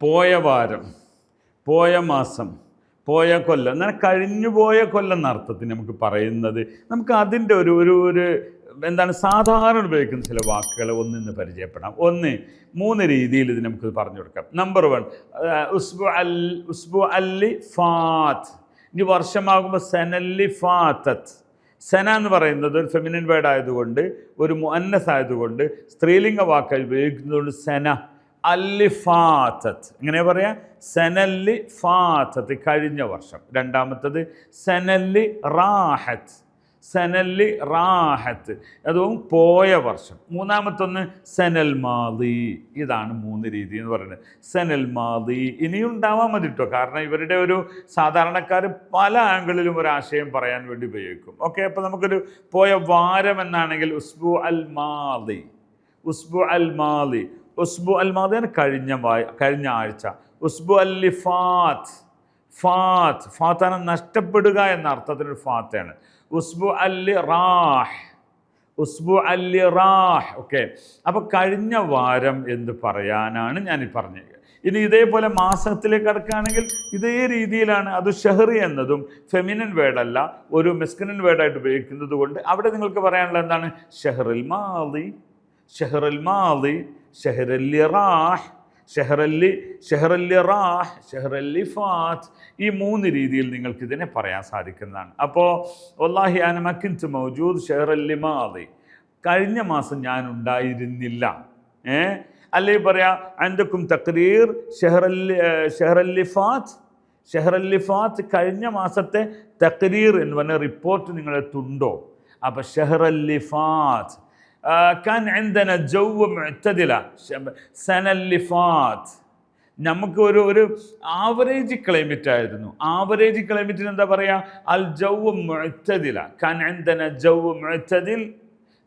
പോയ വാരം പോയ മാസം പോയ കൊല്ലം. അങ്ങനെ കഴിഞ്ഞു പോയ കൊല്ലം എന്ന നമുക്ക് പറയുന്നത് നമുക്ക് അതിന്റെ ഒരു ഒരു ഒരു എന്താണ് സാധാരണ ഉപയോഗിക്കുന്ന ചില വാക്കുകൾ ഒന്നിന്ന് പരിചയപ്പെടാം. ഒന്ന് മൂന്ന് രീതിയിൽ ഇത് നമുക്ക് പറഞ്ഞു കൊടുക്കാം. നമ്പർ വൺ ഉസ്ബു അൽ ഉസ്ബു അല്ലി ഫാത്ത് ഇനി വർഷമാകുമ്പോൾ സെനല്ലി ഫാത്തത്ത് സെന എന്ന് പറയുന്നത് ഒരു ഫെമിനിൻ വേർഡ് ആയതുകൊണ്ട് ഒരു മുഅന്നസ് ആയതുകൊണ്ട് സ്ത്രീലിംഗ വാക്കായി ഉപയോഗിക്കുന്നതുകൊണ്ട് സെന. അല്ലി ഫാത്തത്ത് എങ്ങനെ പറയാ? സെനല്ലി ഫാത്തത്ത് കഴിഞ്ഞ വർഷം. രണ്ടാമത്തത് സെനല്ലി റാഹത്ത് സെനല്ലി റാഹത്ത് അതും പോയ വർഷം. മൂന്നാമത്തൊന്ന് സെനൽ മാതി ഇതാണ് മൂന്ന് രീതി എന്ന് പറയുന്നത്. സെനൽ മാതി ഇനിയും ഉണ്ടാവാൻ മതി കേട്ടോ കാരണം ഇവരുടെ ഒരു സാധാരണക്കാർ പല ആംഗിളിലും ഒരു ആശയം പറയാൻ വേണ്ടി ഉപയോഗിക്കും. ഓക്കെ അപ്പോൾ നമുക്കൊരു പോയ വാരം എന്നാണെങ്കിൽ ഉസ്ബു അൽ മാതി ഉസ്ബു അൽ മാതി ഉസ്ബു അൽ മാതിയാണ് കഴിഞ്ഞ വായ കഴിഞ്ഞ ആഴ്ച. ഉസ്ബു അല്ലി ഫാത്ത് ഫാത്ത് ഫാത്താണ് നഷ്ടപ്പെടുക എന്ന അർത്ഥത്തിനൊരു ഫാത്താണ്. ഉസ്ബു അല്ലി റാഹ്. ഉസ്ബു അല്ലി റാഹ്. ഓക്കെ. അപ്പോൾ കഴിഞ്ഞ വാരം എന്ന് പറയാനാണ് ഞാൻ ഈ പറഞ്ഞത്. ഇനി ഇതേപോലെ മാസത്തിലേക്ക് കടക്കുകയാണെങ്കിൽ ഇതേ രീതിയിലാണ് അത് ഷെഹറി എന്നതും ഫെമിനൻ വേർഡല്ല ഒരു മെസ്കിനൻ വേർഡായിട്ട് ഉപയോഗിക്കുന്നത് കൊണ്ട് അവിടെ നിങ്ങൾക്ക് പറയാനുള്ള എന്താണ്? ഷെഹറിൽ മാളി. ഷെഹറിൽ മാതി ഷെഹറല്ലി ഷെഹ്റല്ലി ഷെഹ്റല്ലിറാഹ് ഷെഹ്റല്ലിഫാത്ത് ഈ മൂന്ന് രീതിയിൽ നിങ്ങൾക്ക് ഇതിനെ പറയാൻ സാധിക്കുന്നതാണ്. അപ്പോൾ വല്ലാഹി അന മക്കിൻത്ത് മൗജൂദ് ഷെഹറല്ലി മാതി കഴിഞ്ഞ മാസം ഞാൻ ഉണ്ടായിരുന്നില്ല ഏ? അല്ലെങ്കിൽ പറയാ അൻതക്കും തക്രീർ ഷെഹ്റല്ലി ഷെഹ്റല്ലിഫാത്ത് ഫാത്ത്. ഷെഹറല്ലി ഫാത്ത് കഴിഞ്ഞ മാസത്തെ തക്രീർ എന്ന് പറഞ്ഞ റിപ്പോർട്ട് നിങ്ങളെത്തുണ്ടോ അപ്പോൾ ഷെഹറല്ലി كان عندنا جو معتدلة سنة اللي فات നമുക്ക് ഒരു ഒരു ആവറേജ് ക്ലൈമറ്റ് ആയിരുന്നു. ആവറേജ് ക്ലൈമറ്റിന് എന്താ പറയുക അൽ ജൗവ് മുഴത്തതില കനന്തന ജൗവ് മുഴത്തതിൽ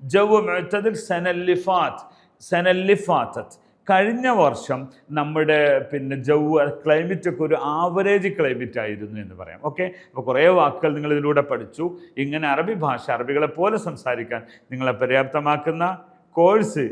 ജൗവ് മുഴത്തതിൽ സനല്ലിഫാത്ത്. സനല്ലിഫാത്തത്ത് കഴിഞ്ഞ വർഷം നമ്മുടെ പിന്നെ ജവ്വ ക്ലൈമറ്റ് ഒക്കെ ഒരു ആവറേജ് ക്ലൈമറ്റ് ആയിരുന്നു എന്ന് പറയാം. ഓക്കെ അപ്പോൾ കുറേ വാക്കുകൾ നിങ്ങൾ ഇതിലൂടെ പഠിച്ചു. ഇങ്ങനെ അറബി ഭാഷ അറബികളെ പോലെ സംസാരിക്കാൻ നിങ്ങളെ പര്യാപ്തമാക്കുന്ന കോഴ്സ്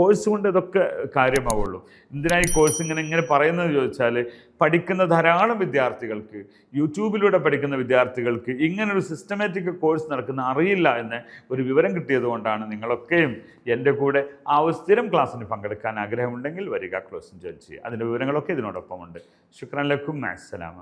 കോഴ്സ് കൊണ്ട് ഇതൊക്കെ കാര്യമാവുള്ളൂ. എന്തിനായി കോഴ്സ് ഇങ്ങനെ ഇങ്ങനെ പറയുന്നത് ചോദിച്ചാൽ പഠിക്കുന്ന ധാരാളം വിദ്യാർത്ഥികൾക്ക് യൂട്യൂബിലൂടെ പഠിക്കുന്ന വിദ്യാർത്ഥികൾക്ക് ഇങ്ങനൊരു സിസ്റ്റമാറ്റിക് കോഴ്സ് നടക്കുന്ന അറിയില്ല എന്ന് ഒരു വിവരം കിട്ടിയതുകൊണ്ടാണ് നിങ്ങളൊക്കെയും എന്റെ കൂടെ ആ ഒരു സ്ഥിരം ക്ലാസ്സിന് പങ്കെടുക്കാൻ ആഗ്രഹമുണ്ടെങ്കിൽ വരിക ക്ലോസ് ജോയിൻ ചെയ്യുക. അതിന്റെ വിവരങ്ങളൊക്കെ ഇതിനോടൊപ്പമുണ്ട്. ശുക്രൻ ലക്കും അസ്സലാമ